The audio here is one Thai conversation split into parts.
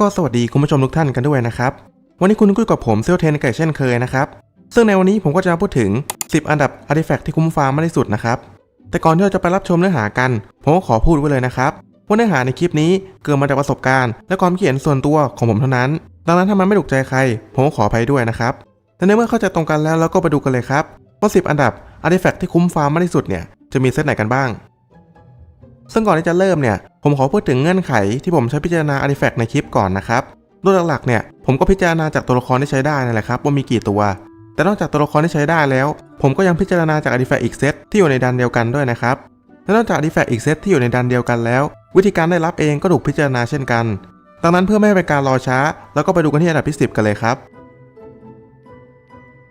ก็สวัสดีคุณผู้ชมทุกท่านกันด้วยนะครับ วันนี้คุณคุยกับผมเซลเทนไก่เช่นเคยนะครับ ซึ่งในวันนี้ผมก็จะมาพูดถึง 10 อันดับอาร์ติแฟกต์ที่คุ้มฟาร์มมากที่สุดนะครับ แต่ก่อนที่เราจะไปรับชมเนื้อหากัน ผมก็ขอพูดไว้เลยนะครับว่าเนื้อหาในคลิปนี้เกิดมาจากประสบการณ์ และความคิดเห็นส่วนตัวของผมเท่านั้น ดังนั้นถ้ามันไม่ถูกใจใคร ผมก็ขออภัยด้วยนะครับแต่ในเมื่อเข้าใจตรงกันแล้วเราก็ไปดูกันเลยครับว่า10 อันดับอาร์ติแฟกต์ที่คุ้มฟาร์มมากที่สุดเนี่ยจะมีเซตไหนกันบ้าง ซึ่งก่อนที่จะเริ่มเนี่ย ผมขอพูดถึงเงื่อนไขที่ผมใช้พิจารณาอาร์ติแฟกต์ในคลิปก่อนนะครับโดยหลักๆเนี่ย ผมก็พิจารณาจากตัวละครที่ใช้ได้นั่นแหละครับว่ามีกี่ตัว แต่นอกจากตัวละครที่ใช้ได้แล้ว ผมก็ยังพิจารณาจากอาร์ติแฟกต์อีกเซตที่อยู่ในดันเดียวกันด้วยนะครับและนอกจากอาร์ติแฟกต์อีกเซตที่อยู่ในดันเดียวกันแล้ว วิธีการได้รับเองก็ถูกพิจารณาเช่นกัน ดังนั้นเพื่อไม่ให้เป็นการรอช้า แล้วก็ไปดูกันที่อันดับที่ 10 กันเลยครับ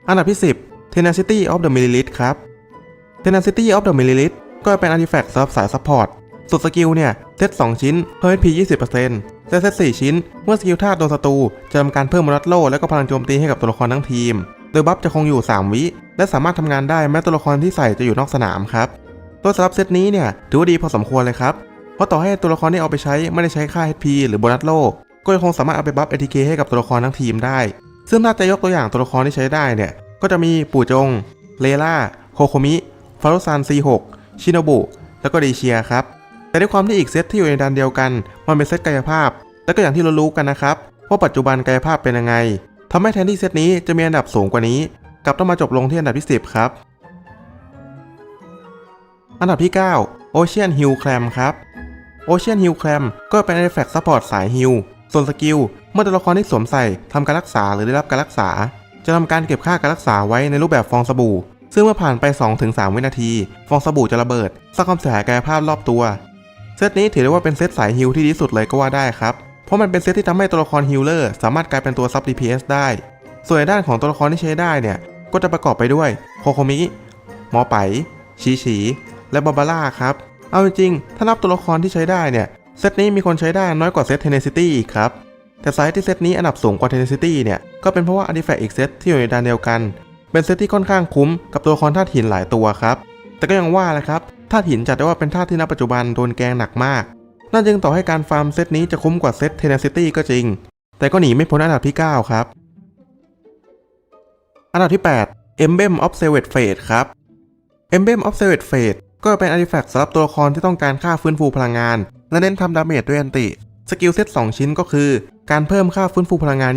อันดับที่ 10 Tenacity of the Millilith ครับ Tenacity of the Millilith ก็เป็นอาร์ติแฟกต์สำหรับสายซัพพอร์ต ส่วนสกิลเนี่ยเซต2ชิ้นเพิ่ม HP 20%และเซต4ชิ้น เมื่อสกิลธาตุโดนศัตรูจะทำการเพิ่มมอนัตโลและก็พลังโจมตีให้กับตัวละครทั้งทีม โดยบัฟจะคงอยู่ 3 วิ และสามารถทำงานได้แม้ตัวละครที่ใส่จะอยู่นอกสนามครับโดยสำหรับเซตนี้เนี่ยถือว่าดีพอสมควรเลยครับเพราะต่อให้ตัวละครที่เอาไปใช้ไม่ได้ใช้ค่า HP หรือโบนัสโลก็ยังคงสามารถเอาไปบัฟ ATK ให้กับตัวละครทั้งทีมได้ ซึ่งถ้าจะยกตัวอย่างตัวละครที่ใช้ได้เนี่ย ก็จะมีปู่จง เลล่า โคโคมิ ฟารุซาน C6 ชิโนบุ แล้วก็ดีเชียครับ แต่ด้วยความที่อีกเซตที่อยู่ในดันเดียวกัน มันเป็นเซตกายภาพ และก็อย่างที่เรารู้กันนะครับว่าปัจจุบันกายภาพเป็นยังไงทำให้แทนที่เซตนี้จะมีอันดับสูงกว่านี้กลับต้องมาจบลงที่อันดับที่ 10 ครับ อันดับที่ 9 Ocean Hill Clam ครับ Ocean Hill Clam ก็เป็น Artifact Support สายฮิลส่วนสกิลเมื่อตัวละครที่สวมใส่ทำการรักษาหรือได้รับการรักษา จะทำการเก็บค่าการรักษาไว้ในรูปแบบฟองสบู่ ซึ่งเมื่อผ่านไป 2-3 วินาที ฟองสบู่จะระเบิดสร้างความเสียหายกายภาพรอบตัว เซตนี้ถือได้ว่าเป็นเซตสายฮิลที่ดีสุดเลยก็ว่าได้ครับ เพราะมันเป็นเซตที่ทำให้ตัวละครฮิลเลอร์สามารถกลายเป็นตัวซับ DPS ได้ ส่วนด้านของตัวละครที่ใช้ได้เนี่ย ก็จะประกอบไปด้วยโคโคมิหมอไปชีชีและบาบาร่าครับ เอาจริงๆ ถ้านับตัวละครที่ใช้ได้เนี่ย เซตนี้มีคนใช้ได้น้อยกว่าเซต Tenacity อีกครับ แต่ไซส์ที่เซตนี้อันดับสูงกว่า Tenacity เนี่ย ก็เป็นเพราะว่า Artifact อีกเซตที่อยู่ในดานเดียวกัน เป็นเซตที่ค่อนข้างคุ้มกับตัวละครธาตุหินหลายตัวครับ แต่ก็ยังว่าแหละครับ ธาตุหินจัดได้ว่าเป็นธาตุที่ณปัจจุบันโดนแกงหนักมาก นั่นจึงต่อให้การฟาร์มเซตนี้จะคุ้มกว่าเซต Tenacity ก็จริง แต่ก็หนีไม่พ้นอันดับที่ 9 ครับ อันดับที่ 8 Emblem of Savage Fate ครับ Emblem of Savage Fate ก็เป็นอาร์ติแฟกต์สำหรับตัวละครที่ต้องการค่าฟื้นฟูพลังงาน และเน้นทำดาเมจด้วยอันติ สกิลเซต2ชิ้นก็คือ การเพิ่มค่าฟื้นฟูพลังงาน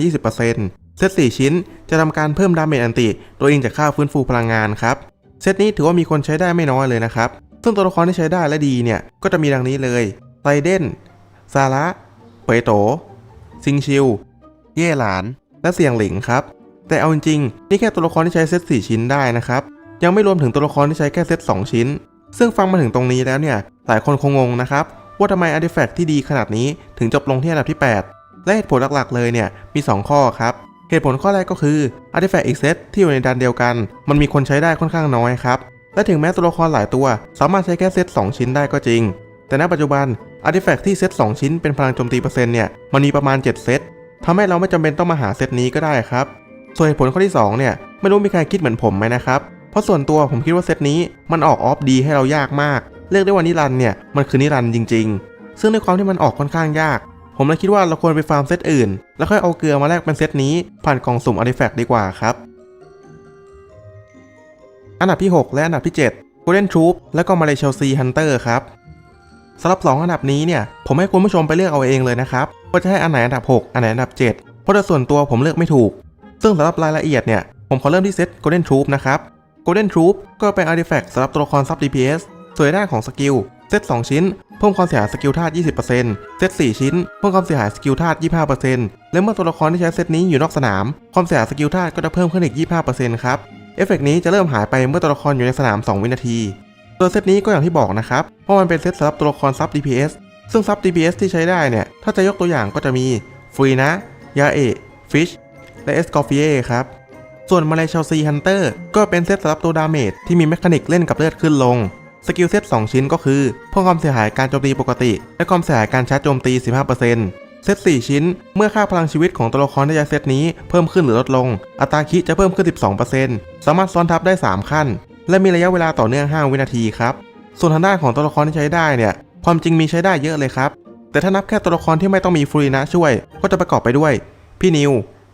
20%เซต4ชิ้นจะทำการเพิ่มดาเมจอันติ โดยอิงจากค่าฟื้นฟูพลังงานครับ เซตนี้ถือว่ามีคนใช้ได้ไม่น้อยเลยนะครับ ซึ่งตัวละครที่ใช้ได้และดีเนี่ย ก็จะมีดังนี้เลยไซเดนซาระเปยโต ซิงชิว เย่หลาน และเสียงหลิงครับ แต่เอาจริงๆนี่แค่ตัวละครที่ใช้เซต4ชิ้นได้นะครับ ยังไม่รวมถึงตัวละครที่ใช้แค่เซต2 ชิ้น ซึ่งฟังมาถึงตรงนี้แล้วเนี่ย หลายคนคงงงนะครับ ว่าทำไมอาร์ติแฟกต์ที่ดีขนาดนี้ถึงจบลงที่อันดับที่ 8 และเหตุผลหลักๆ เลยเนี่ยมี 2 ข้อครับเหตุผลข้อแรกก็คืออาร์ติแฟกต์อีกเซตที่อยู่ในดันเดียวกัน มันมีคนใช้ได้ค่อนข้างน้อยครับ และถึงแม้ตัวละครหลายตัว สามารถใช้แค่เซต2 ชิ้นได้ก็จริง แต่ณปัจจุบันอาร์ติแฟกต์ที่เซต2 ชิ้นเป็นพลังโจมตีเปอร์เซ็นต์เนี่ยมันมีประมาณ 7 เซตทำให้เราไม่จำเป็นต้องมาหาเซตนี้ก็ได้ครับ ส่วนเหตุผลข้อที่2เนี่ยไม่รู้มีใครคิดเหมือนผมไหมนะครับ เพราะส่วนตัวผมคิดว่าเซตนี้มันออกออฟดีให้เรายากมาก เรียกได้ว่านิรันเนี่ยมันคือนิรันจริง ๆ ซึ่งในความที่มันออกค่อนข้างยาก ผมเลยคิดว่าเราควรไปฟาร์มเซตอื่น แล้วค่อยเอาเกลือมาแลกเป็นเซตนี้ผ่านกล่องสุ่มอาร์ติแฟกต์ดีกว่าครับ อันดับที่ 6 และอันดับที่ 7 Golden Troop และก็มาเลเชลซีฮันเตอร์ครับสำหรับ 2 อันดับนี้เนี่ยผมให้คุณผู้ชมไปเลือกเอาเองเลยนะครับว่าจะให้อันไหนอันดับ 6 อันไหนอันดับ 7 เพราะโดยส่วนตัวผมเลือกไม่ถูก ซึ่งสำหรับรายละเอียดเนี่ยผมขอเริ่มที่เซต Golden Troop นะครับ Golden Troop ก็เป็นอาร์ติแฟกต์สำหรับตัวละครซับ DPS ส่วนในด้านของสกิลเซต 2 ชิ้น เพิ่มความเสียหายสกิลธาตุ 20%เซต 4 ชิ้น เพิ่มความเสียหายสกิลธาตุ 25%และเมื่อตัวละครที่ใช้เซตนี้อยู่นอกสนาม ความเสียหายสกิลธาตุก็จะเพิ่มขึ้นอีก 25%ครับ เอฟเฟกต์นี้จะเริ่มหายไปเมื่อตัวละครอยู่ในสนาม 2 วินาที ตัวเซตนี้ก็อย่างที่บอกนะครับว่ามันเป็นเซตสำหรับตัวละครซับ DPS ซึ่งซับ DPS ที่ใช้ได้เนี่ย ถ้าจะยกตัวอย่างก็จะมีฟรีนะ ยาเอะฟิช และเอสกอฟิเอครับ ส่วนมาเลเชลซีฮันเตอร์ก็เป็นเซตสำหรับตัวดาเมจที่มีแมคานิกเล่นกับเลือดขึ้นลง สกิลเซต2ชิ้นก็คือเพิ่มความเสียหายการโจมตีปกติ และความเสียหายการชาร์จโจมตี 15% เซต4 ชิ้น เมื่อค่าพลังชีวิตของตัวละครที่ใช้เซตนี้เพิ่มขึ้นหรือลดลง อัตราคิจะเพิ่มขึ้น 12%สามารถซ้อนทับได้ 3 ขั้น และมีระยะเวลาต่อเนื่อง 5 วินาทีครับ ส่วนทางด้านของตัวละครที่ใช้ได้เนี่ย ความจริงมีใช้ได้เยอะเลยครับ แต่ถ้านับแค่ตัวละครที่ไม่ต้องมีฟูรินะช่วย ก็จะประกอบไปด้วย พี่นิว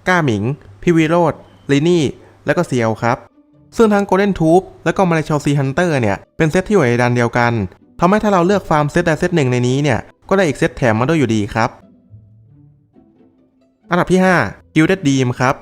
ก้าหมิง พี่วีโรดลินี่ และก็เซียวครับ ซึ่งทั้ง Golden t o o p และก็มาเลเชลซีฮันเตอร์เนี่ยเป็นเซตที่อยู่ในดันเดียวกันทำให้ถ้าเราเลือกฟาร์มเซตใดเซตหนึ่งในนี้เนี่ยก็ได้อีกเซตแถมมาด้วยอยู่ดีครับ อันดับที่5 Gilded Deem ครับ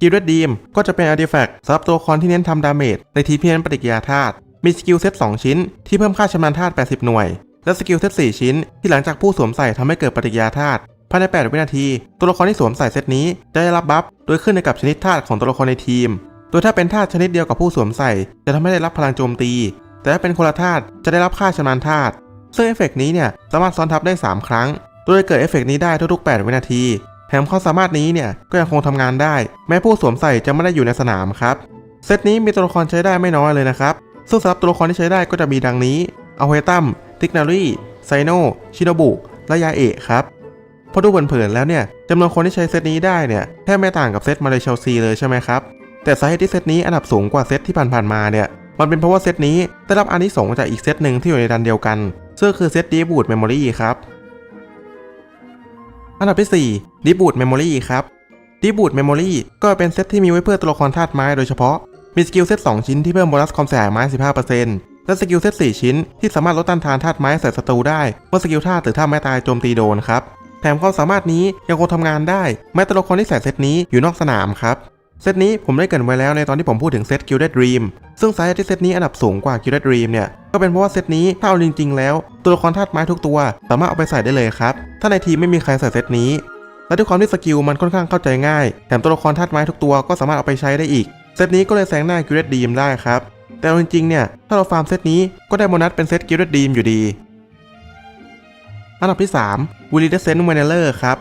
Gilded Deem ก็จะเป็นอาร์ติแฟกต์สำหรับตัวละครที่เน้นทำดาเมจในทีมที่เน้นปฏิกิริยาธาตุ มีสกิลเซต2 ชิ้น ที่เพิ่มค่าชำนาญธาตุ 80 หน่วย และสกิลเซต4 ชิ้น ที่หลังจากผู้สวมใส่ทำให้เกิดปฏิกิริยาธาตุภายใน 8 วินาที ตัวละครที่สวมใส่เซตนี้จะได้รับบัฟโดยขึ้นในกับชนิดธาตุของตัวละครในทีม โดยถ้าเป็นธาตุชนิดเดียวกับผู้สวมใส่ จะทำให้ได้รับพลังโจมตี แต่ถ้าเป็นคนละธาตุจะได้รับค่าชำนาญธาตุซึ่งเอฟเฟกต์นี้เนี่ยสามารถซ้อนทับได้ 3 ครั้ง โดยเกิดเอฟเฟกนี้ได้ทุกๆ 8 วินาที แถมความสามารถนี้เนี่ยก็ยังคงทำงานได้ แม้ผู้สวมใส่จะไม่ได้อยู่ในสนามครับเซตนี้มีตัวละครใช้ได้ไม่น้อยเลยนะครับซึ่งสำหรับตัวละครที่ใช้ได้ก็จะมีดังนี้อเฮตัมติกนารีไซโนชิโนบุและยาเอะครับพอดูเผินๆแล้วเนี่ยจำนวนคนที่ใช้เซตนี้ได้เนี่ยแทบไม่ต่างกับเซตมาเลเชลซีเลยใช่ไหมครับแต่สาเหตุที่เซตนี้อันดับสูงกว่าเซตที่ผ่านๆมาเนี่ยมันเป็นเพราะว่าเซตนี้ได้รับอานิสงส์จากอีกเซตหนึ่งที่อยู่ในดันเดียวกันซึ่งคือเซตดีบูดเมมโมรีครับ อันดับที่4ดีบูดเมมโมรีครับดีบูดเมมโมรีก็เป็นเซตที่มีไว้เพื่อตัวละครธาตุไม้โดยเฉพาะ มีสกิลเซต2ชิ้นที่เพิ่มโบนัสความเสียหายไม้ 15%และสกิลเซต4ชิ้นที่สามารถลดต้านทานธาตุไม้ใส่ศัตรูได้เมื่อสกิลธาตุหรือธาตุไม้ตายโจมตีโดนครับ แถมความสามารถนี้ยังคงทำงานได้แม้ตัวละครที่ใส่เซตนี้อยู่นอกสนามครับ เซตนี้ผมได้เกรินไว้แล้วในตอนที่ผมพูดถึงเซต Gilded Dream ซึ่งสาเหตุที่เซตนี้อันดับสูงกว่า Gilded Dream เนี่ย ก็เป็นเพราะว่าเซตนี้ถ้าเอาจริงๆแล้ว ตัวละครธาตุไม้ทุกตัว สามารถเอาไปใส่ได้เลยครับ ถ้าในทีมไม่มีใครใส่เซตนี้ และด้วยความที่สกิลมันค่อนข้างเข้าใจง่าย แถมตัวละครธาตุไม้ทุกตัวก็สามารถเอาไปใช้ได้อีก เซตนี้ก็เลยแซงหน้า Gilded Dream ได้ครับ แต่จริงๆเนี่ย ถ้าเราฟาร์มเซตนี้ก็ได้โบนัสเป็นเซต Gilded Dream อยู่ดี อันดับที่3 w i l l y d e s c e n t m a n e r ครับ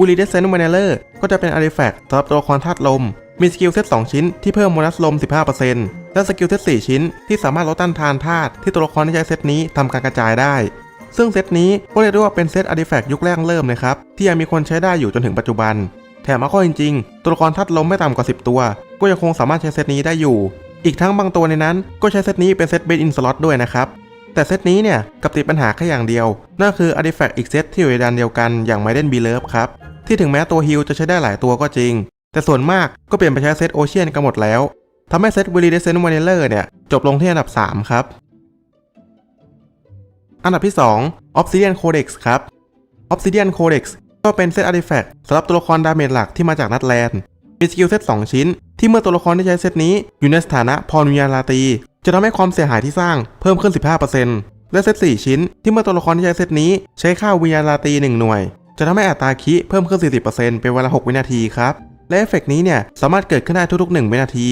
w i l l y d e s c e n t m a n e r ก็จะเป็นอาร์ติแฟกต์สำหรับตัวละครธาตุลม มีสกิลเซต2ชิ้นที่เพิ่มโบนัสลม 15%และสกิลเซต4ชิ้น ที่สามารถลดต้านทานธาตุที่ตัวละครที่ใช้เซตนี้ทำการกระจายได้ ซึ่งเซตนี้ก็เรียกได้ว่าเป็นเซตอาร์ติแฟกต์ยุคแรกเริ่มเลยครับที่ยังมีคนใช้ได้อยู่จนถึงปัจจุบัน แถมอาข้อจริงๆ ตัวละครธาตุลมไม่ต่ำกว่า 10 ตัว ก็ยังคงสามารถใช้เซตนี้ได้อยู่ อีกทั้งบางตัวในนั้น ก็ใช้เซตนี้เป็นเซตเบนอินสล็อตด้วยนะครับแต่เซตนี้เนี่ยกับติดปัญหาแค่อย่างเดียว นั่นคืออาร์ติแฟกต์อีกเซตที่อยู่ในดันเดียวกันอย่างไมเดนบีเลิฟครับ ที่ถึงแม้ตัวฮิลจะใช้ได้หลายตัวก็จริง แต่ส่วนมากก็เปลี่ยนไปใช้เซตโอเชียนกันหมดแล้วทำให้เซตวิลลีเดเซนวานเลอร์เนี่ย จบลงที่อันดับ 3 ครับ อันดับที่ 2 Obsidian Codex ครับ Obsidian Codex ก็เป็นเซตอาร์ติแฟกต์สำหรับตัวละครดาเมจหลักที่มาจากนัดแลนด์มีสกิลเซต2ชิ้น ที่เมื่อตัวละครที่ใช้เซตนี้ อยู่ในสถานะพรวิญญาณราตี จะทำให้ความเสียหายที่สร้างเพิ่มขึ้น 15%และเซต4ชิ้น ที่เมื่อตัวละครที่ใช้เซตนี้ใช้ค่าวิญญาณราตี 1 หน่วย จะทำให้อัตราคิเพิ่มขึ้น 40%เป็นเวลา 6 วินาทีครับ และเอฟเฟกต์นี้เนี่ยสามารถเกิดขึ้นได้ทุกๆ 1 วินาที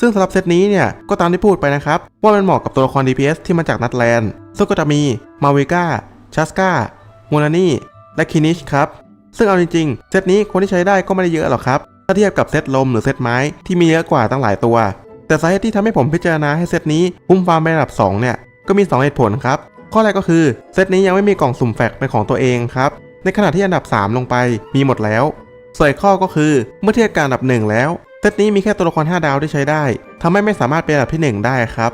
ซึ่งสำหรับเซตนี้เนี่ยก็ตามที่พูดไปนะครับ ว่ามันเหมาะกับตัวละคร DPS ที่มาจากนัดแลนด์ซึ่งก็จะมีมาวิก้าชัสกาโมนานี่และคินิชครับ ซึ่งเอาจริงๆ เซตนี้คนที่ใช้ได้ก็ไม่ได้เยอะหรอกครับ ถ้าเทียบกับเซตลมหรือเซตไม้ที่มีเยอะกว่าตั้งหลายตัว แต่สาเหตุที่ทำให้ผมพิจารณาให้เซตนี้พุ่มฟาร์มเป็นอันดับ 2 เนี่ยก็มี 2 เหตุผลครับ ข้อแรกก็คือเซตนี้ยังไม่มีกล่องสุ่มแฟกเป็นของตัวเองครับ ในขณะที่อันดับ 3 ลงไปมีหมดแล้วส่วนข้อก็คือเมื่อเทียบกับอันดับ 1 แล้วเซตนี้มีแค่ตัวละคร 5 ดาวที่ใช้ได้ทำให้ไม่สามารถเป็นอันดับที่ 1 ได้ครับ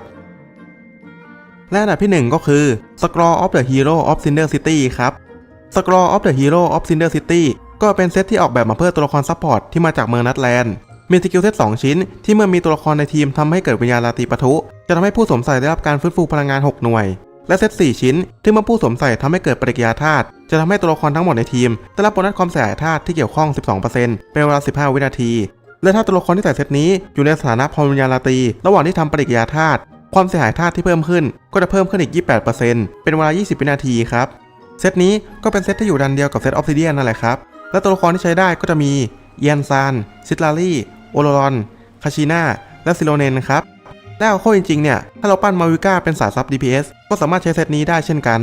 และอันดับที่ 1 ก็คือ Scroll of the Hero of Cinder City ครับ Scroll of the Hero of Cinder City ก็เป็นเซตที่ออกแบบมาเพื่อตัวละครซัพพอร์ตที่มาจากเมืองนัดแลนด์ มีสกิลเซต2ชิ้น ที่เมื่อมีตัวละครในทีมทำให้เกิดวิญญาณราตรีปะทุ จะทำให้ผู้สวมใส่ได้รับการฟื้นฟูพลังงาน 6 หน่วย และเซต4ชิ้น ที่เมื่อผู้สวมใส่ทำให้เกิดปฏิกิริยาธาตุจะทำให้ตัวละครทั้งหมดในทีมได้รับโบนัสความเสียหายธาตุที่เกี่ยวข้อง 12%เป็นเวลา 15 วินาที และถ้าตัวละครที่ใส่เซตนี้อยู่ในสถานะพรวิญญาณราตรีระหว่างที่ทำปฏิกิริยาธาตุความเสียหายธาตุที่เพิ่มขึ้น ก็จะเพิ่มขึ้นอีก 28%เป็นเวลา 20 วินาทีครับเซตนี้ก็เป็นเซตที่อยู่ดันเดียวกับเซตออฟซิเดียนนั่นแหละครับและตัวละครที่ใช้ได้ก็จะมีเอียนซานซิตลารี่โอโลรอนคาชิน่าและซิโลเนนครับ และเอาเข้าจริงๆเนี่ย ถ้าเราปั้นมาวิก้าเป็นสายซับ DPS ก็สามารถใช้เซตนี้ได้เช่นกัน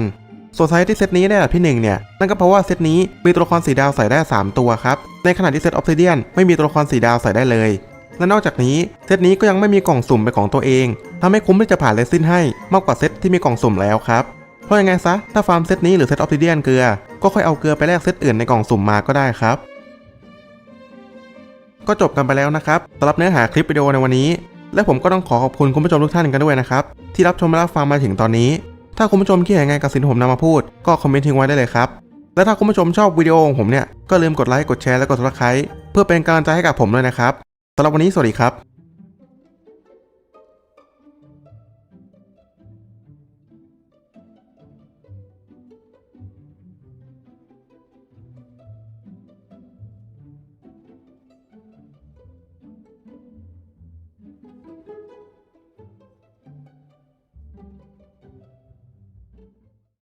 ส่วนไซส์ที่เซตนี้ได้อันดับที่1เนี่ย นั่นก็เพราะว่าเซตนี้มีตัวละครสีดาวใส่ได้ 3 ตัวครับ ในขณะที่เซตออฟซิเดียนไม่มีตัวละครสีดาวใส่ได้เลย และนอกจากนี้เซตนี้ก็ยังไม่มีกล่องสุ่มเป็นของตัวเองทำให้คุ้มที่จะผ่านเลสซินให้มากกว่าเซตที่มีกล่องสุ่มแล้วครับ เพราะยังไงซะ ถ้าฟาร์มเซตนี้หรือเซตออฟซิเดียนเกลือ ก็ค่อยเอาเกลือไปแลกเซตอื่นในกล่องสุ่มมาก็ได้ครับ ก็จบกันไปแล้วนะครับสำหรับเนื้อหาคลิปวิดีโอในวันนี้ และผมก็ต้องขอขอบคุณคุณผู้ชมทุกท่านกันด้วยนะครับ ที่รับชมและรับฟังมาถึงตอนนี้ ถ้าคุณผู้ชมคิดเห็นยังไงกับสิ่งที่ผมนำมาพูด ก็คอมเมนต์ทิ้งไว้ได้เลยครับ และถ้าคุณผู้ชมชอบวิดีโอของผมเนี่ยก็ลืมกดไลค์กดแชร์และกดติดตามเพื่อเป็นกำลังใจให้กับผมด้วยนะครับสำหรับวันนี้สวัสดีครับ